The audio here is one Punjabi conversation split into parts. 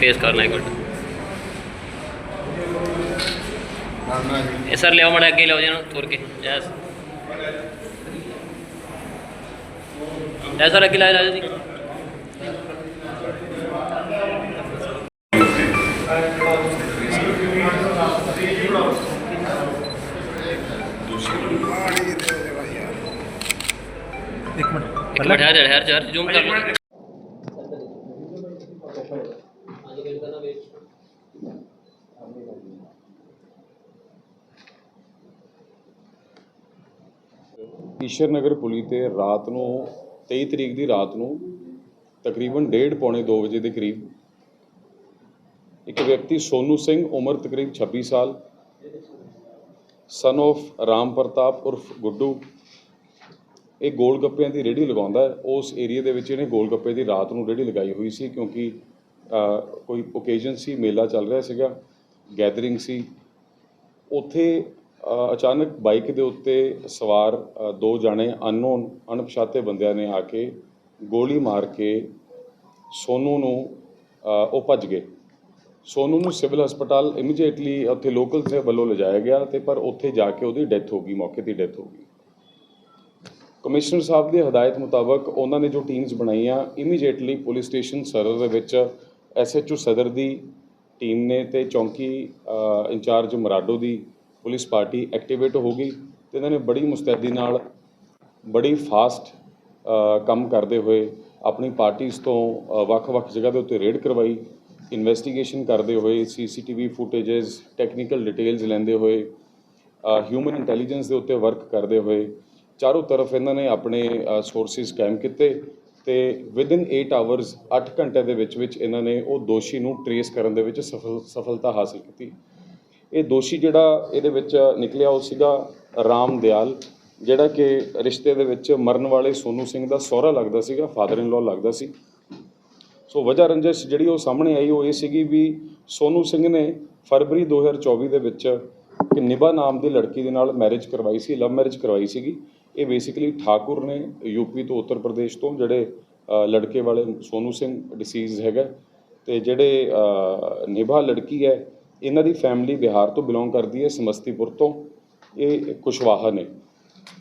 ਫੇਸ ਕਰਨਾ ਸਰ ਲਿਆਓ ਮੜਾ ਅੱਗੇ ਲਿਆਓ ਜੀ ਇਹਨੂੰ ਤੁਰ ਕੇ। ਜੈਸ। ਜੈ ਸਰ ਅੱਗੇ ਲਾ ਇੱਕ ਮਿੰਟ। ਇੱਕ ਮਿੰਟ ਜ਼ੂਮ ਕਰ ਲਓ। ਈਸ਼ਰ ਨਗਰ ਪੁਲੀ ਤੇ ਰਾਤ ਨੂੰ 23 ਤਰੀਕ ਦੀ ਰਾਤ ਨੂੰ ਤਕਰੀਬਨ 1:30 ਪੌਣੇ 2 ਵਜੇ ਦੇ ਕਰੀਬ ਇੱਕ ਵਿਅਕਤੀ ਸੋਨੂ ਸਿੰਘ, ਉਮਰ ਤਕਰੀਬ 26 ਸਾਲ ਸਨ of ਰਾਮ ਪ੍ਰਤਾਪ ਉਰਫ ਗੁੱਡੂ, ਇਹ ਗੋਲ ਗੱਪਿਆਂ ਦੀ ਰੇਹੜੀ ਲਗਾਉਂਦਾ ਉਸ ਏਰੀਆ ਦੇ ਵਿੱਚ ਇਹਨੇ ਗੋਲ ਗੱਪੇ ਦੀ ਰਾਤ ਨੂੰ ਰੇਹੜੀ ਲਗਾਈ ਹੋਈ ਸੀ ਕਿਉਂਕਿ ਕੋਈ ਓਕੇਜ਼ਨ ਸੀ, ਮੇਲਾ ਚੱਲ ਰਿਹਾ ਸੀਗਾ ਗੈਦਰਿੰਗ ਸੀ। ਉੱਥੇ ਅਚਾਨਕ ਬਾਈਕ ਦੇ ਉੱਤੇ ਸਵਾਰ ਦੋ ਜਾਣੇ ਅਨਨੋਨ, ਅਣਪਛਾਤੇ ਬੰਦਿਆਂ ਨੇ ਆ ਕੇ ਗੋਲੀ ਮਾਰ ਕੇ ਸੋਨੂ ਨੂੰ ਉਹ ਭੱਜ ਗਏ। ਸੋਨੂ ਨੂੰ ਸਿਵਲ ਹਸਪਤਾਲ ਇਮੀਡੀਏਟਲੀ ਉੱਥੇ ਲੋਕਲ ਦੇ ਵੱਲੋਂ ਲਿਜਾਇਆ ਗਿਆ ਤੇ ਪਰ ਉੱਥੇ ਜਾ ਕੇ ਉਹਦੀ ਡੈਥ ਹੋ ਗਈ, ਮੌਕੇ ਤੇ ਡੈਥ ਹੋ ਗਈ। ਕਮਿਸ਼ਨਰ ਸਾਹਿਬ ਦੀ ਹਦਾਇਤ ਮੁਤਾਬਕ ਉਹਨਾਂ ਨੇ ਜੋ ਟੀਮਸ ਬਣਾਈਆਂ ਇਮੀਡੀਏਟਲੀ ਪੁਲਿਸ ਸਟੇਸ਼ਨ ਸਰਰ ਦੇ ਵਿੱਚ ਐਸਐਚਓ ਸਦਰ ਦੀ ਟੀਮ ਨੇ ਤੇ ਚੌਂਕੀ ਇੰਚਾਰਜ ਮਰਾਡੋ ਦੀ ਪੁਲਿਸ ਪਾਰਟੀ ਐਕਟੀਵੇਟ ਹੋ ਗਈ ਤੇ ਇਹਨਾਂ ਨੇ ਬੜੀ ਮੁਸਤੈਦੀ ਨਾਲ ਬੜੀ ਫਾਸਟ ਕੰਮ ਕਰਦੇ ਹੋਏ ਆਪਣੀ ਪਾਰਟੀਆਂ ਤੋਂ ਵੱਖ-ਵੱਖ ਜਗ੍ਹਾ ਦੇ ਉੱਤੇ ਰੇਡ ਕਰਵਾਈ ਇਨਵੈਸਟੀਗੇਸ਼ਨ ਕਰਦੇ ਹੋਏ ਸੀਸੀਟੀਵੀ ਫੁਟੇजेस ਟੈਕਨੀਕਲ ਡਿਟੇਲਸ ਲੈਂਦੇ ਹੋਏ ਹਿਊਮਨ ਇੰਟੈਲੀਜੈਂਸ ਦੇ ਉੱਤੇ ਵਰਕ ਕਰਦੇ ਹੋਏ, ਚਾਰੋਂ ਤਰਫ ਇਹਨਾਂ ਨੇ ਆਪਣੇ ਸੋਰਸਿਸ ਕਾਇਮ ਕੀਤੇ ਤੇ ਵਿਦਿਨ 8 ਆਵਰਸ 8 ਘੰਟੇ ਦੇ ਵਿੱਚ ਵਿੱਚ ਇਹਨਾਂ ਨੇ ਉਹ ਦੋਸ਼ੀ ਨੂੰ ਟਰੇਸ ਕਰਨ ਦੇ ਵਿੱਚ ਸਫਲ, ਸਫਲਤਾ ਹਾਸਲ ਕੀਤੀ। ਇਹ ਦੋਸ਼ੀ ਜਿਹੜਾ ਇਹਦੇ ਵਿੱਚ ਨਿਕਲਿਆ ਉਹ ਸੀਗਾ ਰਾਮ ਦਿਆਲ, ਜਿਹੜਾ ਕਿ ਰਿਸ਼ਤੇ ਦੇ ਵਿੱਚ ਮਰਨ ਵਾਲੇ ਸੋਨੂ ਸਿੰਘ ਦਾ ਸਹੁਰਾ ਲੱਗਦਾ ਸੀਗਾ ਫਾਦਰ ਇਨ ਲਾਅ ਲੱਗਦਾ ਸੀ। ਸੋ ਵਜ੍ਹਾ ਰੰਜਿਸ਼ ਜਿਹੜੀ ਉਹ ਸਾਹਮਣੇ ਆਈ ਉਹ ਇਹ ਸੀਗੀ ਵੀ ਸੋਨੂ ਸਿੰਘ ਨੇ ਫਰਵਰੀ 2024 ਦੇ ਵਿੱਚ ਇੱਕ ਨਿਭਾ ਨਾਮ ਦੀ ਲੜਕੀ ਦੇ ਨਾਲ ਮੈਰਿਜ ਕਰਵਾਈ ਸੀ ਲਵ ਮੈਰਿਜ ਕਰਵਾਈ ਸੀਗੀ। ਇਹ ਬੇਸਿਕਲੀ ਠਾਕੁਰ ਨੇ ਯੂਪੀ ਤੋਂ ਉੱਤਰ ਪ੍ਰਦੇਸ਼ ਤੋਂ ਜਿਹੜੇ ਲੜਕੇ ਵਾਲੇ ਸੋਨੂ ਸਿੰਘ ਡਿਸੀਜ਼ ਹੈਗਾ ਤੇ ਜਿਹੜੇ ਨਿਭਾ ਲੜਕੀ ਹੈ ਇਹਨਾਂ ਦੀ ਫੈਮਿਲੀ ਬਿਹਾਰ ਤੋਂ ਬਿਲੋਂਗ ਕਰਦੀ ਹੈ, ਸਮਸਤੀਪੁਰ ਤੋਂ। ਇਹ ਕੁਸ਼ਵਾਹਾ ਨੇ।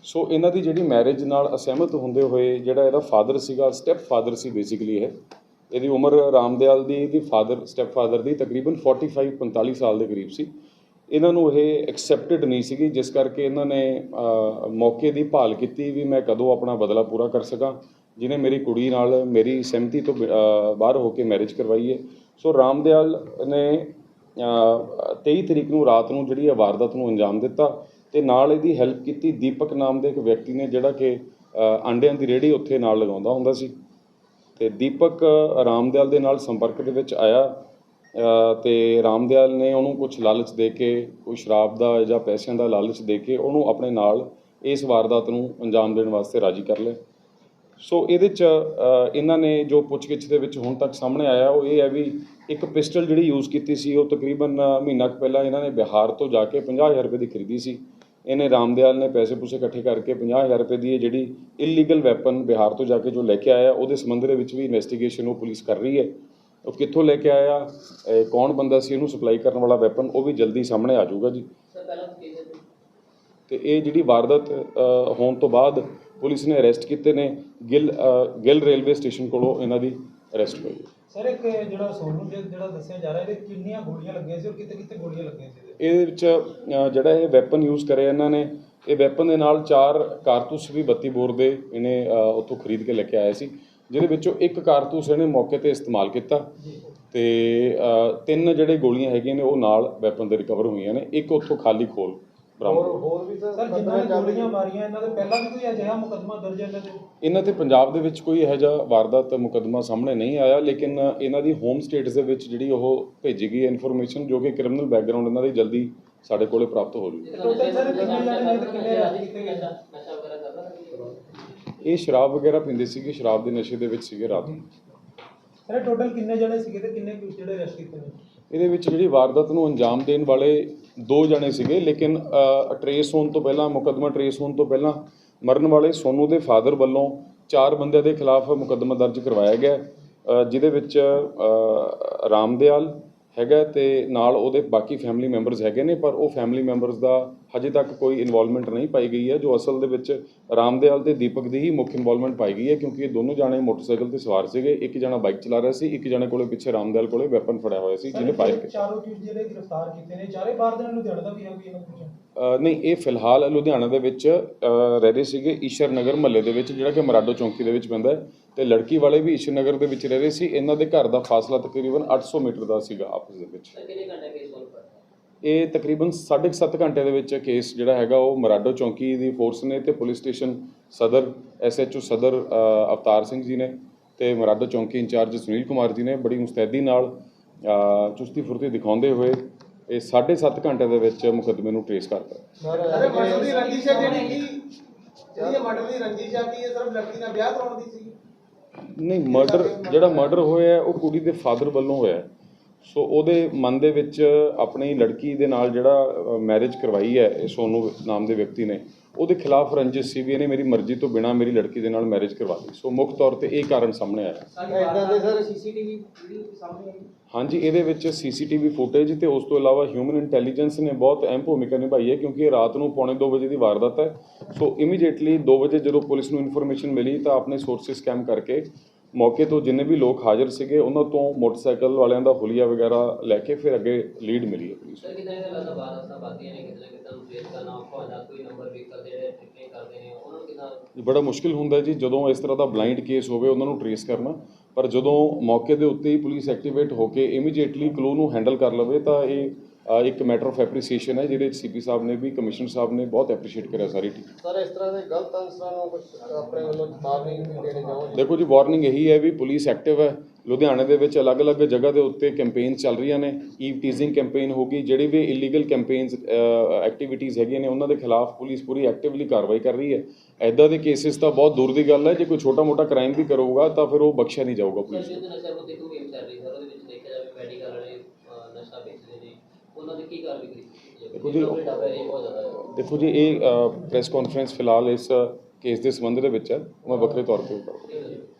ਸੋ ਇਹਨਾਂ ਦੀ ਜਿਹੜੀ ਮੈਰਿਜ ਨਾਲ ਅਸਹਿਮਤ ਹੁੰਦੇ ਹੋਏ ਜਿਹੜਾ ਇਹਦਾ ਫਾਦਰ ਸੀਗਾ ਸਟੈਪ ਫਾਦਰ ਸੀ ਬੇਸਿਕਲੀ ਇਹ। ਇਹਦੀ ਉਮਰ ਰਾਮਦਿਆਲ ਦੀ, ਇਹਦੀ ਫਾਦਰ ਸਟੈਪ ਫਾਦਰ ਦੀ ਤਕਰੀਬਨ 45 45 ਸਾਲ ਦੇ ਕਰੀਬ ਸੀ। ਇਹਨਾਂ ਨੂੰ ਇਹ ਐਕਸੈਪਟਡ ਨਹੀਂ ਸੀਗੀ, ਜਿਸ ਕਰਕੇ ਇਹਨਾਂ ਨੇ ਮੌਕੇ ਦੀ ਭਾਲ ਕੀਤੀ ਵੀ ਮੈਂ ਕਦੋਂ ਆਪਣਾ ਬਦਲਾ ਪੂਰਾ ਕਰ ਸਕਾਂ। ਜਿਨੇ ਮੇਰੀ ਕੁੜੀ ਨਾਲ ਮੇਰੀ ਸਹਿਮਤੀ ਤੋਂ ਬਿ- ਬਾਹਰ ਹੋ ਕੇ ਮੈਰਿਜ ਕਰਵਾਈ ਹੈ। ਸੋ ਰਾਮਦਿਆਲ ਨੇ 23 ਤਰੀਕ ਨੂੰ ਰਾਤ ਨੂੰ ਜਿਹੜੀ ਇਹ ਵਾਰਦਾਤ ਨੂੰ ਅੰਜਾਮ ਦਿੱਤਾ ਤੇ ਨਾਲ ਇਹਦੀ ਹੈਲਪ ਕੀਤੀ ਦੀਪਕ ਨਾਮ ਦੇ ਇੱਕ ਵਿਅਕਤੀ ਨੇ ਜਿਹੜਾ ਕਿ ਆਂਡਿਆਂ ਦੀ ਰੇਹੜੀ ਉੱਥੇ ਨਾਲ ਲਗਾਉਂਦਾ ਹੁੰਦਾ ਸੀ। ਤੇ ਦੀਪਕ ਰਾਮਦਿਆਲ ਦੇ ਨਾਲ ਸੰਪਰਕ ਦੇ ਵਿੱਚ ਆਇਆ ਅ, ਤੇ ਰਾਮਦਿਆਲ ਨੇ ਉਹਨੂੰ ਕੁਝ ਲਾਲਚ ਦੇ ਕੇ ਕੋਈ ਸ਼ਰਾਬ ਦਾ ਜਾਂ ਪੈਸਿਆਂ ਦਾ ਲਾਲਚ ਦੇ ਕੇ ਉਹਨੂੰ ਆਪਣੇ ਨਾਲ ਇਸ ਵਾਰਦਾਤ ਨੂੰ ਅੰਜਾਮ ਦੇਣ ਵਾਸਤੇ ਰਾਜੀ ਕਰ ਲਿਆ। ਸੋ ਇਹਦੇ ਚ ਇਹਨਾਂ ਨੇ ਜੋ ਪੁੱਛਗਿੱਛ ਦੇ ਵਿੱਚ ਹੁਣ ਤੱਕ ਸਾਹਮਣੇ ਆਇਆ ਉਹ ਇਹ ਹੈ ਵੀ ਇੱਕ ਪਿਸਟਲ ਜਿਹੜੀ ਯੂਜ਼ ਕੀਤੀ ਸੀ ਉਹ ਤਕਰੀਬਨ ਮਹੀਨਾ ਕੁ ਪਹਿਲਾਂ ਇਹਨਾਂ ਨੇ ਬਿਹਾਰ ਤੋਂ ਜਾ ਕੇ 50000 ਰੁਪਏ ਦੀ ਖਰੀਦੀ ਸੀ। ਇਹਨੇ ਰਾਮਦਿਆਲ ਨੇ ਪੈਸੇ ਪੂਸੇ ਇਕੱਠੇ ਕਰਕੇ 50000 ਰੁਪਏ ਦੀ ਇਹ ਜਿਹੜੀ ਇਲੀਗਲ ਵੈਪਨ ਬਿਹਾਰ ਤੋਂ ਜਾ ਕੇ ਜੋ ਲੈ ਕੇ ਆਇਆ ਉਹਦੇ ਸੰਬੰਧ ਦੇ ਵਿੱਚ ਵੀ ਇਨਵੈਸਟੀਗੇਸ਼ਨ ਉਹ ਪੁਲਿਸ ਕਰ ਰਹੀ ਹੈ। ਉਹ ਕਿੱਥੋਂ ਲੈ ਕੇ ਆਇਆ ਕੌਣ ਬੰਦਾ ਸੀ ਉਹਨੂੰ ਸਪਲਾਈ ਕਰਨ ਵਾਲਾ ਵੈਪਨ ਉਹ ਵੀ ਜਲਦੀ ਸਾਹਮਣੇ ਆ ਜਾਊਗਾ ਜੀ। ਤੇ ਇਹ ਜਿਹੜੀ ਵਾਰਦਾਤ ਹੋਣ ਤੋਂ ਬਾਅਦ ਪੁਲਿਸ ਨੇ ਅਰੈਸਟ ਕੀਤੇ ਨੇ ਗਿੱਲ ਗਿੱਲ ਰੇਲਵੇ ਸਟੇਸ਼ਨ ਕੋਲੋਂ ਇਹਨਾਂ ਦੀ ਅਰੈਸਟ ਹੋਈ ਹੈ ਸਰ ਇੱਕ ਜਿਹੜਾ ਸੋਨੂ ਜੀ ਜਿਹੜਾ ਦੱਸਿਆ ਜਾ ਰਿਹਾ ਇਹਦੇ ਕਿੰਨੀਆਂ ਗੋਲੀਆਂ ਲੱਗੀਆਂ ਸੀ ਔਰ ਕਿੱਥੇ ਕਿੱਥੇ ਗੋਲੀਆਂ ਲੱਗੀਆਂ ਸੀ ਇਹਦੇ? ਵਿੱਚ ਜਿਹੜਾ ਇਹ ਵੈਪਨ ਯੂਜ਼ ਕਰਿਆ ਇਹਨਾਂ ਨੇ ਇਹ ਵੈਪਨ ਦੇ ਨਾਲ ਚਾਰ ਕਾਰਤੂਸ ਵੀ 32 ਬੋਰ ਦੇ ਇਹਨੇ ਉੱਥੋਂ ਖਰੀਦ ਕੇ ਲੈ ਕੇ ਆਇਆ ਸੀ ਜਿਹਦੇ ਵਿੱਚੋਂ ਇੱਕ ਕਾਰਤੂਸ ਇਹਨੇ ਮੌਕੇ ਤੇ ਇਸਤੇਮਾਲ ਕੀਤਾ ਤੇ ਤਿੰਨ ਜਿਹੜੇ ਗੋਲੀਆਂ ਹੈਗੀਆਂ ਨੇ ਉਹ ਨਾਲ ਵੈਪਨ ਦੇ ਰਿਕਵਰ ਹੋਈਆਂ ਨੇ ਇੱਕ ਉੱਥੋਂ ਖਾਲੀ ਖੋਲ ਬਰਾਮਦ ਹੋਈ। ਹੋਰ ਵੀ ਸਰ ਜਿਨ੍ਹਾਂ ਨੇ ਗੋਲੀਆਂ ਮਾਰੀਆਂ ਇਹਨਾਂ ਦੇ ਪਹਿਲਾਂ ਵੀ ਕੋਈ ਅਜਿਹਾ ਮੁਕੱਦਮਾ ਦਰਜ ਹੈ ਇਹਨਾਂ ਦੇ ਇਹਨਾਂ ਤੇ ਪੰਜਾਬ ਦੇ ਵਿੱਚ ਕੋਈ ਇਹੋ ਜਿਹਾ ਵਾਰਦਾਤ ਮੁਕੱਦਮਾ ਸਾਹਮਣੇ ਨਹੀਂ ਆਇਆ ਲੇਕਿਨ ਇਹਨਾਂ ਦੀ ਹੋਮ ਸਟੇਟਸ ਦੇ ਵਿੱਚ ਜਿਹੜੀ ਉਹ ਭੇਜੀ ਗਈ ਇਨਫੋਰਮੇਸ਼ਨ ਜੋ ਕਿ ਕ੍ਰਿਮੀਨਲ ਬੈਕਗ੍ਰਾਉਂਡ ਇਹਨਾਂ ਦੀ ਜਲਦੀ ਸਾਡੇ ਕੋਲੇ ਪ੍ਰਾਪਤ ਹੋ ਜੂਗੀ ਟੋਟਲ ਸਰ ਕਿੰਨੇ ਜਾਣੇ ਨੇ ਤੇ ਕਿੰਨੇ ਅਰੈਸਟ ਕੀਤੇ ਗਏ? ਇਹ ਸ਼ਰਾਬ ਵਗੈਰਾ ਪੀਂਦੇ ਸੀਗੇ ਸ਼ਰਾਬ ਦੇ ਨਸ਼ੇ ਦੇ ਵਿੱਚ ਸੀਗੇ ਰਾਤ ਨੂੰ ਸਰ ਟੋਟਲ ਕਿੰਨੇ ਜਣੇ ਸੀਗੇ ਤੇ ਕਿੰਨੇ ਜਿਹੜੇ ਅਰੈਸਟ ਕੀਤੇ ਨੇ ਇਹਦੇ ਵਿੱਚ ਜਿਹੜੀ ਵਾਰਦਾਤ ਨੂੰ ਅੰਜਾਮ ਦੇਣ ਵਾਲੇ ਦੋ ਜਣੇ ਸੀਗੇ ਲੇਕਿਨ ਟਰੇਸ ਹੋਣ ਤੋਂ ਪਹਿਲਾਂ ਮੁਕੱਦਮਾ ਟਰੇਸ ਹੋਣ ਤੋਂ ਪਹਿਲਾਂ ਮਰਨ ਵਾਲੇ ਸੋਨੂ ਦੇ ਫਾਦਰ ਵੱਲੋਂ ਚਾਰ ਬੰਦਿਆਂ ਦੇ ਖਿਲਾਫ ਮੁਕੱਦਮਾ ਦਰਜ ਕਰਵਾਇਆ ਗਿਆ। ਜਿਹਦੇ ਵਿੱਚ ਅ, ਰਾਮਦਿਆਲ ਹੈਗਾ ਤੇ ਨਾਲ ਉਹਦੇ ਬਾਕੀ ਫੈਮਿਲੀ ਮੈਂਬਰਸ ਹੈਗੇ ਨੇ ਪਰ ਉਹ ਫੈਮਿਲੀ ਮੈਂਬਰਸ ਦਾ ਹਜੇ ਤੱਕ ਕੋਈ ਇਨਵੋਲਵਮੈਂਟ ਨਹੀਂ ਪਾਈ ਗਈ ਹੈ ਜੋ ਅਸਲ ਦੇ ਵਿੱਚ ਰਾਮਦਿਆਲ ਤੇ ਦੀਪਕ ਦੀ ਹੀ ਮੁੱਖ ਇਨਵੋਲਵਮੈਂਟ ਪਾਈ ਗਈ ਹੈ ਕਿਉਂਕਿ ਇਹ ਦੋਨੋਂ ਜਾਣੇ ਮੋਟਰਸਾਈਕਲ ਤੇ ਸਵਾਰ ਸੀਗੇ ਇੱਕ ਜਣਾ ਬਾਈਕ ਚਲਾ ਰਿਹਾ ਸੀ ਇੱਕ ਜਣੇ ਕੋਲੇ ਪਿੱਛੇ ਰਾਮਦਿਆਲ ਕੋਲੇ ਵੈਪਨ ਫੜਿਆ ਹੋਇਆ ਸੀ ਜਿਹਨੇ ਫਾਇਰ ਕੀਤਾ। ਚਾਰੋਂ ਚੀਜ਼ ਜਿਹੜੇ ਗ੍ਰਿਫਤਾਰ ਕੀਤੇ ਨੇ ਚਾਰੇ ਬਾਹਰ ਦੇ ਲੁਧਿਆਣਾ ਦਾ ਵੀ ਹੈ ਕੋਈ ਇਹਨਾਂ ਵਿੱਚ ਨਹੀਂ ਇਹ ਫਿਲਹਾਲ ਲੁਧਿਆਣਾ ਦੇ ਵਿੱਚ ਰਹਿ ਰਹੇ ਸੀਗੇ ਈਸ਼ਰ ਨਗਰ ਮਹੱਲੇ ਦੇ ਵਿੱਚ ਜਿਹੜਾ ਕਿ ਮਰਾਡੋ ਚੌਂਕੀ ਦੇ ਵਿੱਚ ਪੈਂਦਾ ਹੈ। ਤੇ ਲੜਕੀ ਵਾਲੇ ਵੀ ਈਸ਼ਰ ਨਗਰ ਦੇ ਵਿੱਚ ਰਹਿ ਰਹੇ ਸੀ। ਇਹਨਾਂ ਦੇ ਘਰ ਦਾ ਫਾਸਲਾ ਤਕਰੀਬਨ 800 ਮੀਟਰ ਦਾ ਸੀਗਾ ਆਪਸ ਦੇ ਵਿੱਚ। ਕਰਦਾ ਇਹ ਤਕਰੀਬਨ 7.5 ਘੰਟੇ ਦੇ ਵਿੱਚ ਕੇਸ ਜਿਹੜਾ ਹੈਗਾ ਉਹ ਮਰਾਡੋ ਚੌਂਕੀ ਦੀ ਫੋਰਸ ਨੇ ਤੇ ਪੁਲਿਸ ਸਟੇਸ਼ਨ ਸਦਰ ਐਸਐਚਓ ਸਦਰ ਅਵਤਾਰ ਸਿੰਘ ਜੀ ਨੇ ਤੇ ਮਰਾਡੋ ਚੌਂਕੀ ਇੰਚਾਰਜ ਸੁਨੀਲ ਕੁਮਾਰ ਜੀ ਨੇ ਬੜੀ ਮੁਸਤੈਦੀ ਨਾਲ ਚੁਸਤੀ ਫੁਰਤੀ ਦਿਖਾਉਂਦੇ ਹੋਏ ਇਹ 7.5 ਘੰਟੇ ਦੇ ਵਿੱਚ ਮੁਕੱਦਮੇ ਨੂੰ ਟ੍ਰੇਸ ਕਰਤਾ ਅਰੇ ਮਰਡਰ ਦੀ ਰੰਜਿਸ਼ ਹੈ ਜਿਹੜੀ ਇਹ ਮਰਡਰ ਦੀ ਰੰਜਿਸ਼ ਆ ਕਿ ਇਹ ਸਿਰਫ ਲੜਕੀ ਨਾਲ ਵਿਆਹ ਕਰਾਉਣ ਦੀ ਸੀ। ਨਹੀਂ ਮਰਡਰ ਜਿਹੜਾ ਮਰਡਰ ਹੋਇਆ ਉਹ ਕੁੜੀ ਦੇ ਫਾਦਰ ਵੱਲੋਂ ਹੋਇਆ ਸੋ ਉਹਦੇ ਮਨ ਦੇ ਵਿੱਚ ਆਪਣੀ ਲੜਕੀ ਦੇ ਨਾਲ ਜਿਹੜਾ ਮੈਰਿਜ ਕਰਵਾਈ ਹੈ, ਇਹ ਸੋਨੂ ਨਾਮ ਦੇ ਵਿਅਕਤੀ ਨੇ ਉਹਦੇ ਖਿਲਾਫ ਰੰਜਿਸ਼ ਸੀ ਵੀ ਇਹਨੇ ਮੇਰੀ ਮਰਜ਼ੀ ਤੋਂ ਬਿਨਾ ਮੇਰੀ ਲੜਕੀ ਦੇ ਨਾਲ ਮੈਰਿਜ ਕਰਵਾ ਲਈ ਸੋ ਮੁੱਖ ਤੌਰ ਤੇ ਇਹ ਕਾਰਨ ਸਾਹਮਣੇ ਆਇਆ। ਇਦਾਂ ਦੇ ਸਰ ਸੀਸੀਟੀਵੀ ਵੀਡੀਓ ਸਾਹਮਣੇ ਆਈ। ਹਾਂਜੀ ਇਹਦੇ ਵਿੱਚ ਸੀਸੀਟੀਵੀ ਫੁਟੇਜ ਤੇ ਉਸ ਤੋਂ ਇਲਾਵਾ ਹਿਊਮਨ ਇੰਟੈਲੀਜੈਂਸ ਨੇ ਬਹੁਤ ਅਹਿਮ ਭੂਮਿਕਾ ਨਿਭਾਈ ਹੈ ਕਿਉਂਕਿ ਇਹ ਰਾਤ ਨੂੰ ਪੌਣੇ 2 ਵਜੇ ਦੀ ਵਾਰਦਾਤ ਹੈ। ਸੋ ਇਮੀਡੀਏਟਲੀ 2 ਵਜੇ ਜਦੋਂ ਪੁਲਿਸ ਨੂੰ ਇਨਫੋਰਮੇਸ਼ਨ ਮਿਲੀ ਤਾਂ ਆਪਣੇ ਸੋਰਸਿਸ ਸਕੈਮ ਕਰਕੇ ਮੌਕੇ ਤੋਂ ਜਿੰਨੇ ਵੀ ਲੋਕ ਹਾਜ਼ਰ ਸੀਗੇ ਉਹਨਾਂ ਤੋਂ ਮੋਟਰਸਾਈਕਲ ਵਾਲਿਆਂ ਦਾ ਹੁਲੀਆ ਵਗੈਰਾ ਲੈ ਕੇ ਫਿਰ ਅੱਗੇ ਲੀਡ ਮਿਲੀ ਹੈ ਪੁਲਿਸ ਨੂੰ। ਕਿਤੇ ਨਾ ਕਿਤੇ ਨੂੰ ਫੇਸ ਕਰਨਾ ਔਖਾ ਹੋ ਜਾਂਦਾ ਕੋਈ ਨੰਬਰ ਵੀ ਕਰਦੇ ਜਿਹੜੇ ਟ੍ਰਿਪਲਿੰਗ ਕਰਦੇ ਨੇ ਉਹਨਾਂ ਨੂੰ ਕਿਦਾਂ ਇਹ ਬੜਾ ਮੁਸ਼ਕਿਲ ਹੁੰਦਾ ਜੀ ਜਦੋਂ ਇਸ ਤਰ੍ਹਾਂ ਦਾ ਬਲਾਈਂਡ ਕੇਸ ਹੋਵੇ ਉਹਨਾਂ ਨੂੰ ਟਰੇਸ ਕਰਨਾ ਪਰ ਜਦੋਂ ਮੌਕੇ ਦੇ ਉੱਤੇ ਹੀ ਪੁਲਿਸ ਐਕਟੀਵੇਟ ਹੋ ਕੇ ਇਮੀਡੀਏਟਲੀ ਕਲੂ ਨੂੰ ਹੈਂਡਲ ਕਰ ਲਵੇ ਤਾਂ ਇਹ ਇੱਕ ਮੈਟਰ ਆਫ ਐਪਰੀਸੀਏਸ਼ਨ ਹੈ ਜਿਹਦੇ ਸੀਪੀ ਸਾਹਿਬ ਨੇ ਵੀ ਕਮਿਸ਼ਨਰ ਸਾਹਿਬ ਨੇ ਬਹੁਤ ਐਪਰੀਸ਼ੀਏਟ ਕਰਿਆ ਸਾਰੀ ਟੀਮ ਸਰ ਇਸ ਤਰ੍ਹਾਂ ਦੇ ਗਲਤ ਅਨਸਰਾਂ ਨੂੰ ਕੁਝ ਆਪਣੇ ਵੱਲੋਂ ਚੇਤਾਵਨੀ ਵੀ ਦੇਣੀ ਚਾਹੋਗੇ? ਦੇਖੋ ਜੀ ਵਾਰਨਿੰਗ ਇਹੀ ਹੈ ਵੀ ਪੁਲਿਸ ਐਕਟਿਵ ਹੈ। ਲੁਧਿਆਣੇ ਦੇ ਵਿੱਚ ਅਲੱਗ-ਅਲੱਗ ਜਗ੍ਹਾ ਦੇ ਉੱਤੇ ਕੈਂਪੇਨਸ ਚੱਲ ਰਹੀਆਂ ਨੇ। ਈਵ ਟੀਜ਼ਿੰਗ ਕੈਂਪੇਨ ਹੋਗੀ ਜਿਹੜੀ ਵੀ ਇਲੀਗਲ ਕੈਂਪੇਨਸ ਐਕਟੀਵਿਟੀਜ਼ ਹੈਗੀਆਂ ਨੇ ਉਹਨਾਂ ਦੇ ਖਿਲਾਫ ਪੁਲਿਸ ਪੂਰੀ ਐਕਟਿਵਲੀ ਕਾਰਵਾਈ ਕਰ ਰਹੀ ਹੈ। ਐਦਾਂ ਦੇ ਕੇਸਿਸ ਤਾਂ ਬਹੁਤ ਦੂਰ ਦੀ ਗੱਲ ਹੈ। ਜੇ ਕੋਈ ਛੋਟਾ-ਮੋਟਾ ਕ੍ਰਾਈਮ ਵੀ ਕਰੂਗਾ ਤਾਂ ਫਿਰ ਉਹ ਬਖਸ਼ਿਆ ਨਹੀਂ ਜਾਊਗਾ ਪੁਲਿਸ ਜਿਹਦੇ ਨਸ਼ਾ ਮੁੱਦੇ ਤੋਂ ਗੇਮ ਚੱਲ ਰਹੀ ਸਰ ਉਹਦੇ ਵਿੱਚ ਦੇਖਿਆ ਜਾਵੇ ਮੈਡੀਕਲ ਵਾਲੇ ਅਹ, ਨਸ਼ਾ ਵੇਚਦੇ ਨੇ ਉਹਨਾਂ ਦੀ ਕੀ ਕਾਰਵਾਈ ਕੀਤੀ? ਦੇਖੋ ਜੀ, ਦੇਖੋ ਜੀ ਇਹ ਪ੍ਰੈਸ ਕਾਨਫਰੰਸ ਫਿਲਹਾਲ ਇਸ ਕੇਸ ਦੇ ਸੰਬੰਧ ਦੇ ਵਿੱਚ ਹੈ। ਉਹ ਮੈਂ ਵੱਖਰੇ ਤੌਰ ਤੇ ਕਰਾਂਗਾ।